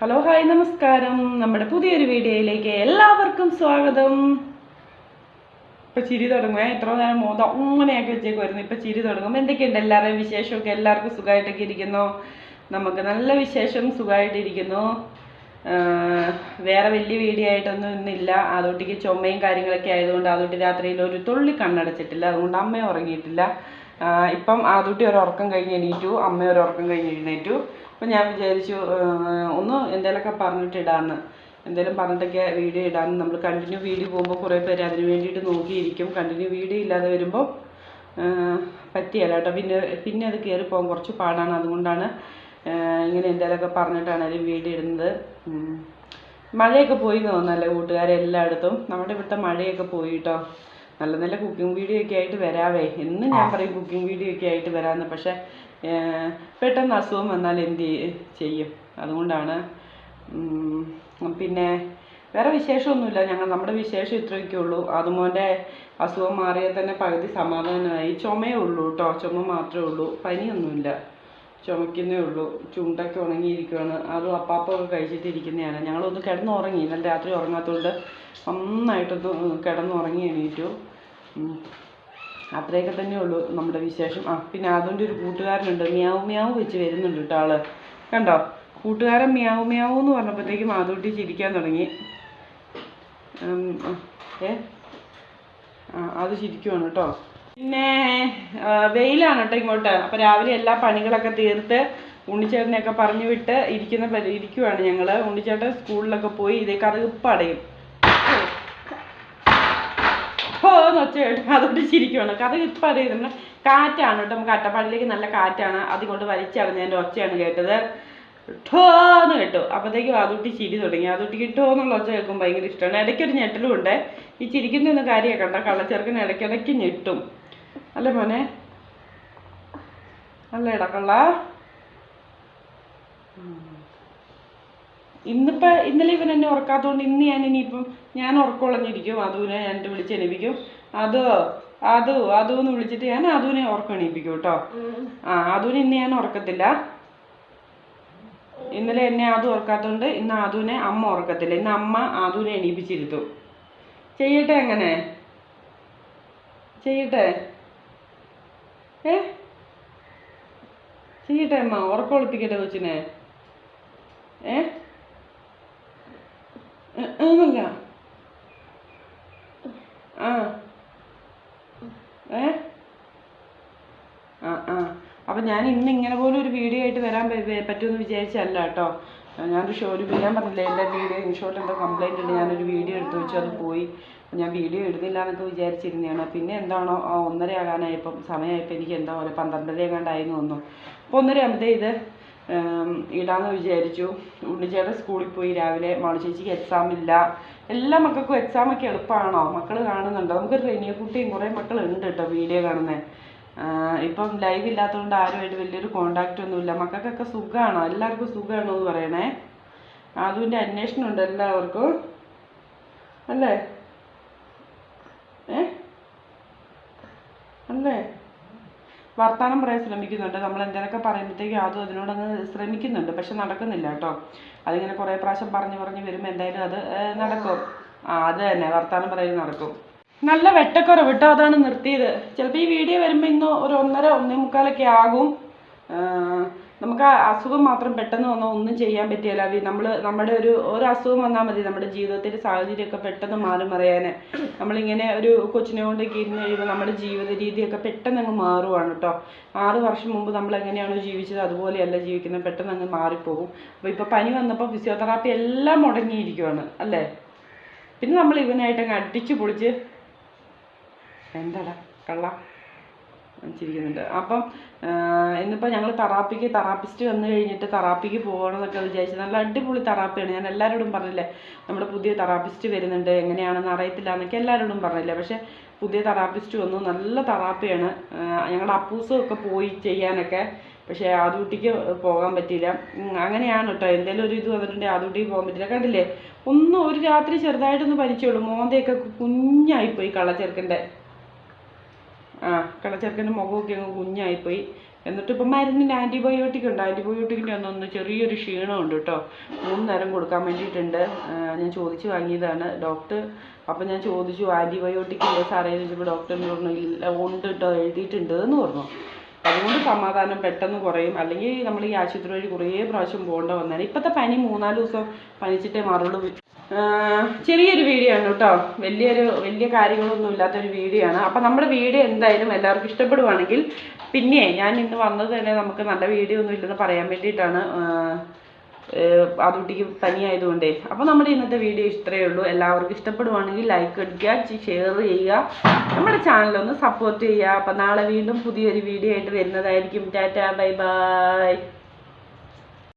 Hello hi നമസ്കാരം. നമ്മുടെ പുതിയൊരു വീഡിയോയിലേക്ക് എല്ലാവർക്കും സ്വാഗതം. ഇപ്പൊ ചിരി തുടങ്ങും. എത്ര നേരം മോദം അങ്ങനെയൊക്കെ വെച്ചേക്കുമായിരുന്നു ഇപ്പൊ ചിരി തുടങ്ങും. എന്തൊക്കെയുണ്ട് എല്ലാവരുടെയും വിശേഷമൊക്കെ? എല്ലാവർക്കും സുഖമായിട്ടൊക്കെ ഇരിക്കുന്നു. നമുക്ക് നല്ല വിശേഷം സുഖമായിട്ടിരിക്കുന്നു. വേറെ വലിയ വീഡിയോ ആയിട്ടൊന്നും ഇന്നില്ല. അതോട്ടിക്ക് ചുമയും കാര്യങ്ങളൊക്കെ ആയതുകൊണ്ട് അതോട്ടി രാത്രിയിൽ ഒരു തുള്ളി കണ്ണടച്ചിട്ടില്ല. അതുകൊണ്ട് അമ്മ ഉറങ്ങിയിട്ടില്ല. ഇപ്പം ആദൂട്ടി ഒരു ഉറക്കം കഴിഞ്ഞ് എണീറ്റു അമ്മ ഒരു ഉറക്കം കഴിഞ്ഞ് എഴുന്നേറ്റു. അപ്പം ഞാൻ വിചാരിച്ചു ഒന്ന് എന്തെങ്കിലുമൊക്കെ പറഞ്ഞിട്ട് ഇടാമെന്ന് എന്തെങ്കിലും പറഞ്ഞിട്ടൊക്കെ വീഡിയോ ഇടാന്ന്. നമ്മൾ കണ്ടിന്യൂ വീഡിയോ പോകുമ്പോൾ കുറേ പേര് അതിന് വേണ്ടിയിട്ട് നോക്കിയിരിക്കും. കണ്ടിന്യൂ വീഡിയോ ഇല്ലാതെ വരുമ്പോൾ പറ്റിയല്ല കേട്ടോ. പിന്നെ പിന്നെ അത് കയറി പോകാൻ കുറച്ച് പാടാണ്. അതുകൊണ്ടാണ് ഇങ്ങനെ എന്തെങ്കിലുമൊക്കെ പറഞ്ഞിട്ടാണ് അതിൽ വീഡിയോ ഇടുന്നത്. മഴയൊക്കെ പോയി തോന്നുന്നല്ലേ കൂട്ടുകാരെ എല്ലായിടത്തും നമ്മുടെ ഇവിടുത്തെ മഴയൊക്കെ പോയി കേട്ടോ. നല്ല നല്ല കുക്കിംഗ് വീഡിയോ ഒക്കെ ആയിട്ട് വരാവേ. എന്ന് ഞാൻ പറയും കുക്കിംഗ് വീഡിയോ ഒക്കെ ആയിട്ട് വരാമെന്ന് പക്ഷേ പെട്ടെന്ന് അസുഖം വന്നാൽ എന്ത് ചെയ്യ- അതുകൊണ്ടാണ് പിന്നെ വേറെ വിശേഷമൊന്നുമില്ല. ഞങ്ങൾ നമ്മുടെ വിശേഷം ഇത്രയൊക്കെ ഉള്ളൂ. അതുമോന്റെ അസുഖം മാറിയാൽ തന്നെ പകുതി സമാധാനമായി. ചുമയേ ഉള്ളൂ കേട്ടോ. ചുമ മാത്രമേ ഉള്ളൂ. പനിയൊന്നുമില്ല. ചുമക്കുന്നേ ഉള്ളൂ. ചുണ്ടൊക്കെ ഉണങ്ങിയിരിക്കുകയാണ് അതും അപ്പാപ്പൊക്കെ കഴിച്ചിട്ടിരിക്കുന്നതാണ്. ഞങ്ങളൊന്ന് കിടന്നുറങ്ങി. ഇന്നലെ രാത്രി ഉറങ്ങാത്തതുകൊണ്ട് നന്നായിട്ടൊന്ന് കിടന്നുറങ്ങി എണീറ്റു. അത്രയൊക്കെ തന്നെ ഉള്ളൂ നമ്മുടെ വിശേഷം. ആ പിന്നെ അതുകൊണ്ട് ഒരു കൂട്ടുകാരനുണ്ട്. മ്യാവ് മ്യാവ് വെച്ച് വരുന്നുണ്ട് കേട്ടോ ആൾ. കണ്ടോ? കൂട്ടുകാരൻ മ്യാവ് മ്യാവ് എന്ന് പറഞ്ഞപ്പോഴത്തേക്കും ആദൂട്ടി ചിരിക്കാൻ തുടങ്ങി. ഏ? അത് ചിരിക്കുവാണ് കേട്ടോ. പിന്നെ വെയിലാണ് കേട്ടോ ഇങ്ങോട്ട്. അപ്പൊ രാവിലെ എല്ലാ പണികളൊക്കെ തീർത്ത് ഉണ്ണിച്ചേട്ടനെയൊക്കെ പറഞ്ഞു വിട്ട് ഇരിക്കുന്ന ഇരിക്കുവാണ് ഞങ്ങൾ. ഉണ്ണിച്ചേട്ടൻ സ്കൂളിലൊക്കെ പോയി ഇതേ കറുപ്പടയും ഓ ഒച്ച കേട്ടു അതുകൊണ്ട് ചിരിക്കുവാണ്. അറിയാം നമ്മുടെ കാറ്റാണ് കേട്ടോ. നമുക്ക് അട്ടപ്പാടിയിലേക്ക് നല്ല കാറ്റാണ്. അതുകൊണ്ട് എന്റെ ഒച്ചയാണ് കേട്ടത്. ടോന്ന് കേട്ടു. അപ്പോഴത്തേക്കും അതുട്ടി ചിരി തുടങ്ങി. അതുട്ടിക്ക് ഠോ എന്നുള്ള ഒച്ച കേൾക്കുമ്പോൾ ഭയങ്കര ഇഷ്ടമാണ്. ഇടയ്ക്കൊരു ഞെട്ടലും ഉണ്ട്. ഈ ചിരിക്കുന്ന കാര്യമൊക്കെ ഉണ്ടോ കള്ളച്ചെറുക്കൻ ഇടയ്ക്കിടയ്ക്ക് ഞെട്ടും. അല്ലേ മോനെ? അല്ലേ ഇടക്കള്ള? ഇന്നിപ്പോ ഇന്നലെ ഇവൻ എന്നെ ഉറക്കാത്തതുകൊണ്ട് ഇന്ന് ഞാൻ ഇനിയിപ്പം ഞാൻ ഉറക്കമുളഞ്ഞിരിക്കും അതുവിനെ ഞാൻ വിളിച്ച് എണീപ്പിക്കും. അത് അതു അതു എന്ന് വിളിച്ചിട്ട് ഞാൻ അതുവിനെ ഉറക്കം എണീപ്പിക്കും കേട്ടോ. ആ അതുവിനെ ഇന്ന് ഞാൻ ഉറക്കത്തില്ല. ഇന്നലെ എന്നെ ആദു ഉറക്കാത്തതുകൊണ്ട് ഇന്ന് ആദുവിനെ അമ്മ ഉറക്കത്തില്ല. ഇന്ന് അമ്മ ആദുവിനെ എണീപ്പിച്ചിരുത്തും. ചെയ്യട്ടെ അങ്ങനെ? ചെയ്യട്ടെ? ഏ? ചെയ്യട്ടെ അമ്മ ഉറക്കം ഒളിപ്പിക്കട്ടെ കൊച്ചിനെ. ഏ? ഒന്നുമില്ല. ആ. ഏ? ആ ആ. അപ്പം ഞാൻ ഇന്ന് ഇങ്ങനെ പോലും ഒരു വീഡിയോ ആയിട്ട് വരാൻ പറ്റുമെന്ന് വിചാരിച്ചല്ല കേട്ടോ. ഞാനൊരു ഷോ ഒരു ഞാൻ പറഞ്ഞില്ലേ എന്റെ വീഡിയോ ഇൻഷോട്ട് എന്തോ കംപ്ലയിന്റ് ഉണ്ട്. ഞാനൊരു വീഡിയോ എടുത്ത് വെച്ചു അത് പോയി. ഞാൻ വീഡിയോ ഇടുന്നില്ല എന്നൊക്കെ വിചാരിച്ചിരുന്നതാണ്. പിന്നെ എന്താണോ ഒന്നര ആകാനായപ്പം സമയമായപ്പോൾ എനിക്ക് എന്താ പോലെ പന്ത്രണ്ടര എങ്ങാണ്ടായി എന്ന് തോന്നുന്നു. അപ്പോൾ ഒന്നര ആകുമ്പോഴത്തേ ഇത് ഇടാന്ന് വിചാരിച്ചു. ഉണ്ണിച്ചേട്ടൻ സ്കൂളിൽ പോയി രാവിലെ മാളു ചേച്ചിക്ക് എക്സാം ഇല്ല. എല്ലാ മക്കൾക്കും എക്സാം ഒക്കെ എളുപ്പമാണോ മക്കൾ കാണുന്നുണ്ടോ? നമുക്കൊരു റെനിയ കുട്ടിയും കുറേ മക്കളുണ്ട് കേട്ടോ വീഡിയോ കാണുന്നത് ഇപ്പം ലൈവ് ഇല്ലാത്തതുകൊണ്ട് ആരുമായിട്ട് വലിയൊരു കോണ്ടാക്റ്റ് ഒന്നുമില്ല. മക്കൾക്കൊക്കെ സുഖമാണോ എല്ലാവർക്കും സുഖമാണോ എന്ന് പറയണേ. അതുവിന്റെ അന്വേഷണം ഉണ്ട് എല്ലാവർക്കും. അല്ലേ? ഏ? അല്ലേ? വർത്താനം പറയാൻ ശ്രമിക്കുന്നുണ്ട്. നമ്മൾ എന്തെങ്കിലുമൊക്കെ പറയുമ്പോഴത്തേക്കും അതും അതിനോടങ്ങ് ശ്രമിക്കുന്നുണ്ട്. പക്ഷെ നടക്കുന്നില്ല കേട്ടോ. അതിങ്ങനെ കുറേ പ്രാവശ്യം പറഞ്ഞു പറഞ്ഞ് വരുമ്പോൾ എന്തായാലും അത് നടക്കും. ആ അത് തന്നെ. വർത്താനം പറയൽ നടക്കും. നല്ല വെട്ടക്കുറവ് കേട്ടോ അതാണ് നിർത്തിയത്. ചിലപ്പോൾ ഈ വീഡിയോ വരുമ്പോൾ ഇന്ന് ഒരു ഒന്നര ഒന്നേ മുക്കാലൊക്കെ ആകും. നമുക്ക് ആ അസുഖം മാത്രം പെട്ടെന്ന് വന്നാൽ ഒന്നും ചെയ്യാൻ പറ്റിയല്ല നമ്മൾ നമ്മുടെ ഒരു ഒരു അസുഖം വന്നാൽ മതി നമ്മുടെ ജീവിതത്തിന്റെ സാഹചര്യമൊക്കെ പെട്ടെന്ന് മാറി മറിയാൻ നമ്മളിങ്ങനെ ഒരു കൊച്ചിനെ കൊണ്ടൊക്കെ ഇരുന്ന് കഴിയുമ്പോൾ നമ്മുടെ ജീവിത രീതിയൊക്കെ പെട്ടെന്ന് അങ്ങ് മാറുവാണ് കേട്ടോ ആറ് വർഷം മുമ്പ് നമ്മൾ എങ്ങനെയാണോ ജീവിച്ചത് അതുപോലെയല്ല ജീവിക്കുന്നത്. പെട്ടെന്ന് അങ്ങ് മാറിപ്പോകും. അപ്പോൾ ഇപ്പോൾ പനി വന്നപ്പോൾ ഫിസിയോതെറാപ്പി എല്ലാം മുടങ്ങിയിരിക്കുവാണ് അല്ലേ? പിന്നെ നമ്മൾ ഇവനായിട്ട് അങ്ങ് അടിച്ചു പൊളിച്ച് എന്താടാ? കള്ള. ചിരിക്കുന്നുണ്ട്. അപ്പം ഇന്നിപ്പോൾ ഞങ്ങൾ തറാപ്പിക്ക് തറാപ്പിസ്റ്റ് വന്നു കഴിഞ്ഞിട്ട് തെറാപ്പിക്ക് പോകണമെന്നൊക്കെ വിചാരിച്ചു നല്ല അടിപൊളി തറാപ്പിയാണ്. ഞാൻ എല്ലാവരോടും പറഞ്ഞില്ലേ നമ്മുടെ പുതിയ തറാപ്പിസ്റ്റ് വരുന്നുണ്ട് എങ്ങനെയാണെന്ന് അറിയത്തില്ല എന്നൊക്കെ എല്ലാവരോടും പറഞ്ഞില്ലേ. പക്ഷേ പുതിയ തറാപ്പിസ്റ്റ് വന്നു. നല്ല തറാപ്പിയാണ്. ഞങ്ങളുടെ അപ്പൂസും ഒക്കെ പോയി ചെയ്യാനൊക്കെ. പക്ഷേ ആദൂട്ടിക്ക് പോകാൻ പറ്റിയില്ല. അങ്ങനെയാണ് കേട്ടോ എന്തെങ്കിലും ഒരു ഇത് വന്നിട്ടുണ്ടെങ്കിൽ ആദൂട്ടിക്ക് പോകാൻ പറ്റില്ല. കണ്ടില്ലേ? ഒന്ന് ഒരു രാത്രി ചെറുതായിട്ടൊന്ന് പരിചയമുള്ളൂ മോന്തയൊക്കെ കുഞ്ഞായിപ്പോയി കള്ളച്ചെറുക്കന്റെ ആ കളച്ചെറുക്കന്റെ മുഖമൊക്കെ അങ്ങ് കുഞ്ഞായിപ്പോയി. എന്നിട്ട് ഇപ്പം മരുന്നിന് ആന്റിബയോട്ടിക് ഉണ്ട്. ആന്റിബയോട്ടിക്കിന്റെ ഒന്നൊന്ന് ചെറിയൊരു ക്ഷീണമുണ്ട് കേട്ടോ. മൂന്ന് നേരം കൊടുക്കാൻ വേണ്ടിയിട്ടുണ്ട്. ഞാൻ ചോദിച്ച് വാങ്ങിയതാണ് ഡോക്ടർ. അപ്പം ഞാൻ ചോദിച്ചു ആന്റിബയോട്ടിക് ഇല്ലേ സാറേ? എന്ന് ചോദിച്ചപ്പോൾ ഡോക്ടറിന് പറഞ്ഞു ഇല്ല ഉണ്ട് കേട്ടോ എഴുതിയിട്ടുണ്ട്. എന്ന് പറഞ്ഞു. അതുകൊണ്ട് സമാധാനം പെട്ടെന്ന് കുറയും. അല്ലെങ്കിൽ നമ്മൾ ഈ ആശുപത്രി വഴി കുറേ പ്രാവശ്യം പോകേണ്ട വന്നാൽ ഇപ്പോഴത്തെ പനി മൂന്നാൽ ദിവസം പനിച്ചിട്ടേ മാറുള്ളൂ. ചെറിയൊരു വീഡിയോ ആണ് കേട്ടോ. വലിയൊരു വലിയ കാര്യങ്ങളൊന്നും ഇല്ലാത്തൊരു വീഡിയോ ആണ്. അപ്പം നമ്മുടെ വീഡിയോ എന്തായാലും എല്ലാവർക്കും ഇഷ്ടപ്പെടുവാണെങ്കിൽ പിന്നെ ഞാൻ ഇന്ന് വന്നത് തന്നെ നമുക്ക് നല്ല വീഡിയോ ഒന്നും ഇല്ലെന്ന് പറയാൻ വേണ്ടിയിട്ടാണ്. അതുട്ടിക്ക് പനിയായതുകൊണ്ടേ. അപ്പോൾ നമ്മുടെ ഇന്നത്തെ വീഡിയോ ഇത്രയേ ഉള്ളൂ. എല്ലാവർക്കും ഇഷ്ടപ്പെടുവാണെങ്കിൽ ലൈക്ക് അടിക്കുക ഷെയർ ചെയ്യുക. നമ്മുടെ ചാനലൊന്ന് സപ്പോർട്ട് ചെയ്യുക. അപ്പം നാളെ വീണ്ടും പുതിയൊരു വീഡിയോ ആയിട്ട് വരുന്നതായിരിക്കും. Tata bye bye